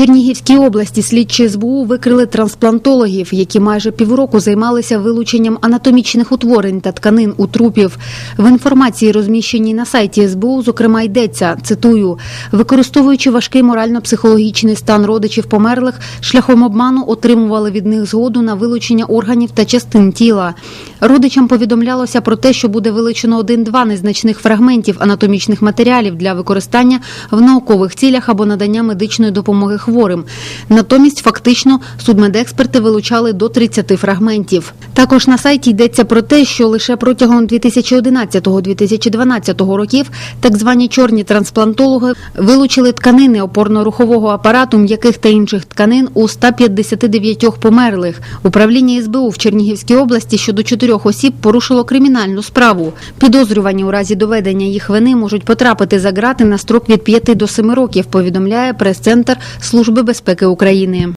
Чернігівській області слідчі СБУ викрили трансплантологів, які майже півроку займалися вилученням анатомічних утворень та тканин у трупів. В інформації, розміщеній на сайті СБУ, зокрема йдеться, цитую, використовуючи важкий морально-психологічний стан родичів померлих, шляхом обману отримували від них згоду на вилучення органів та частин тіла. Родичам повідомлялося про те, що буде вилучено один-два незначних фрагментів анатомічних матеріалів для використання в наукових цілях або надання медичної допомоги хворим. Натомість, фактично, судмедексперти вилучали до 30 фрагментів. Також на сайті йдеться про те, що лише протягом 2011-2012 років так звані чорні трансплантологи вилучили тканини опорно-рухового апарату, м'яких та інших тканин у 159 померлих. Управління СБУ в Чернігівській області щодо чотирьох осіб порушило кримінальну справу. Підозрювані у разі доведення їх вини можуть потрапити за грати на строк від 5 до 7 років, повідомляє прес-центр Служби безпеки України.